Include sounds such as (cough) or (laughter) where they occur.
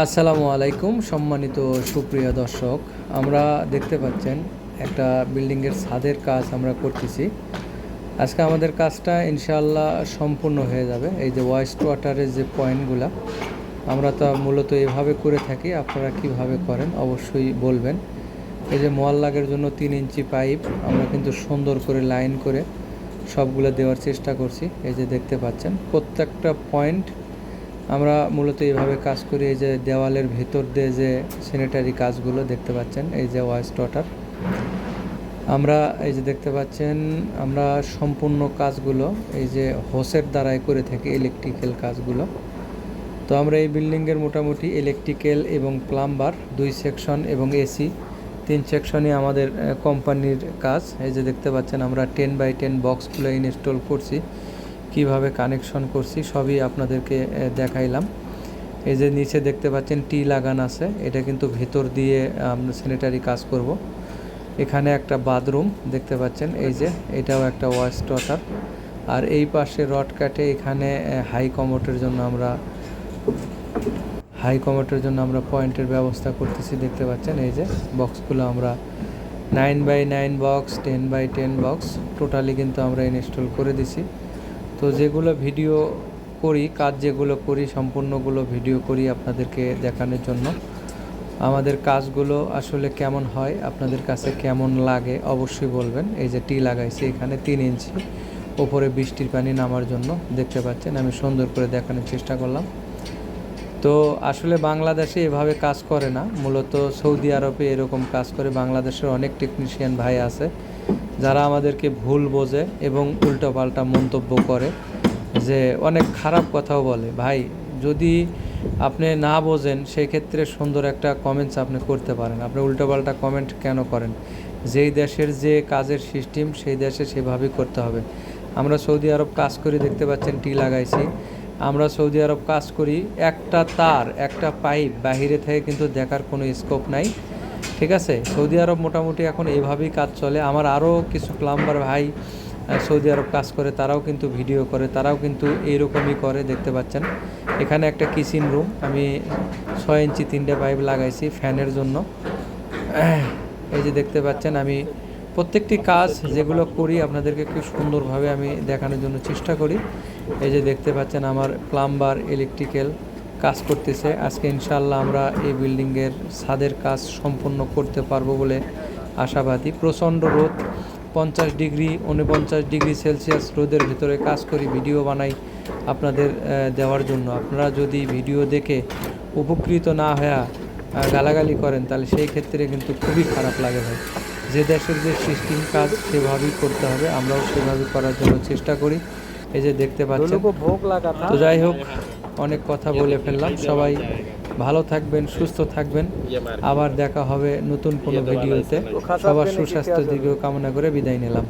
আসসালামু আলাইকুম, সম্মানিত সুপ্রিয় দর্শক। আমরা দেখতে পাচ্ছেন একটা বিল্ডিংয়ের ছাদের কাজ আমরা করতেছি। আজকে আমাদের কাজটা ইনশাআল্লাহ সম্পূর্ণ হয়ে যাবে। এই যে ওয়েস্ট ওয়াটারের যে পয়েন্টগুলো আমরা তো মূলত এভাবে করে থাকি। আপনারা কীভাবে করেন অবশ্যই বলবেন। এই যে মোয়াল্লাগের জন্য তিন ইঞ্চি পাইপ, আমরা কিন্তু সুন্দর করে লাইন করে সবগুলো দেওয়ার চেষ্টা করছি। এই যে দেখতে পাচ্ছেন, প্রত্যেকটা পয়েন্ট আমরা মূলত এইভাবে কাজ করি, এই যে দেওয়ালের ভেতর দিয়ে যে স্যানিটারি কাজগুলো দেখতে পাচ্ছেন, এই যে ওয়েস্ট ওয়াটার আমরা এই যে দেখতে পাচ্ছেন, আমরা সম্পূর্ণ কাজগুলো এই যে হোসের দ্বারাই করে থাকি ইলেকট্রিক্যাল কাজগুলো। তো আমরা এই বিল্ডিংয়ের মোটামুটি ইলেকট্রিক্যাল এবং প্লাম্বার দুই সেকশন এবং এসি তিন সেকশনই আমাদের কোম্পানির কাজ। এই যে দেখতে পাচ্ছেন, আমরা টেন বাই টেন বক্সগুলো ইনস্টল করছি। কীভাবে কানেকশন করছি, সবই আপনাদেরকে দেখাইলাম। এই যে নিচে দেখতে পাচ্ছেন, টি লাগান আছে। এটা কিন্তু ভেতর দিয়ে আমরা স্যানিটারি কাজ করব। এখানে একটা বাথরুম দেখতে পাচ্ছেন, এই যে এটাও একটা ওয়েস্ট ওয়াটার আর এই পাশে রড কাটে, এখানে হাই কমোটের জন্য আমরা হাই কমোটের জন্য আমরা পয়েন্টের ব্যবস্থা করতেছি, দেখতে পাচ্ছেন, এই যে বক্সগুলো আমরা nine by nine box ten by ten box totally কিন্তু আমরা ইনস্টল করে দিছি। তো যেগুলো ভিডিও করি, কাজ যেগুলো করি, সম্পূর্ণগুলো ভিডিও করি আপনাদেরকে দেখানোর জন্য। আমাদের কাজগুলো আসলে কেমন হয়, আপনাদের কাছে কেমন লাগে অবশ্যই বলবেন। এই যে টি লাগাইছি এখানে তিন ইঞ্চি। ওপরে বৃষ্টির পানি নামার জন্য দেখতে পাচ্ছেন, আমি সুন্দর করে দেখানোর চেষ্টা করলাম। তো আসলে বাংলাদেশে এভাবে কাজ করে না। মূলত সৌদি আরবে এরকম কাজ করে। বাংলাদেশের অনেক টেকনিশিয়ান ভাই আছে, যারা আমাদেরকে ভুল বোঝে এবং উল্টোপাল্টা মন্তব্য করে যে অনেক খারাপ কথাও বলে। ভাই, যদি আপনি না বোঝেন সেই ক্ষেত্রে সুন্দর একটা কমেন্টস আপনি করতে পারেন। আপনি উল্টোপাল্টা কমেন্ট কেন করেন? যেই দেশের যে কাজের সিস্টেম সেই দেশে সেভাবেই করতে হবে। আমরা সৌদি আরব কাজ করে দেখতে পাচ্ছেন, টি লাগাইছি। আমরা সৌদি আরব কাজ করি, একটা তার, একটা পাইপ বাহিরে থেকে কিন্তু দেখার কোনো স্কোপ নাই, ঠিক আছে? সৌদি আরব মোটামুটি এখন এভাবেই কাজ চলে। আমার আরও কিছু প্লাম্বার ভাই সৌদি আরব কাজ করে, তারাও কিন্তু ভিডিও করে, তারাও কিন্তু এইরকমই করে, দেখতে পাচ্ছেন। এখানে একটা কিচেন রুম আমি ছয় ইঞ্চি তিনটে পাইপ লাগাইছি ফ্যানের জন্য। (clears throat) এই যে দেখতে পাচ্ছেন, আমি প্রত্যেকটি কাজ যেগুলো করি আপনাদেরকে খুব সুন্দরভাবে আমি দেখানোর জন্য চেষ্টা করি। এই যে দেখতে পাচ্ছেন আমার প্লাম্বার, ইলেকট্রিক্যাল কাজ করতেছে। আজকে ইনশাল্লাহ আমরা এই বিল্ডিংয়ের ছাদের কাজ সম্পূর্ণ করতে পারব বলে আশাবাদী। প্রচণ্ড রোদ, পঞ্চাশ ডিগ্রি, উনপঞ্চাশ ডিগ্রি সেলসিয়াস রোদের ভিতরে কাজ করি, ভিডিও বানাই আপনাদের দেওয়ার জন্য। আপনারা যদি ভিডিও দেখে উপকৃত না হয়ে গালাগালি করেন, তাহলে সেই ক্ষেত্রে কিন্তু খুবই খারাপ লাগে ভাই। যে দেশের যে সিস্টেম কাজ সেভাবেই করতে হবে আমরাও সেভাবে করার জন্য চেষ্টা করি। এই যে দেখতে পাচ্ছেন। তো যাই হোক অনেক কথা বলে ফেললাম। সবাই ভালো থাকবেন সুস্থ থাকবেন। আবার দেখা হবে নতুন কোনো ভিডিওতে। সবার সুস্বাস্থ্য দীর্ঘ কামনা করে বিদায় নিলাম।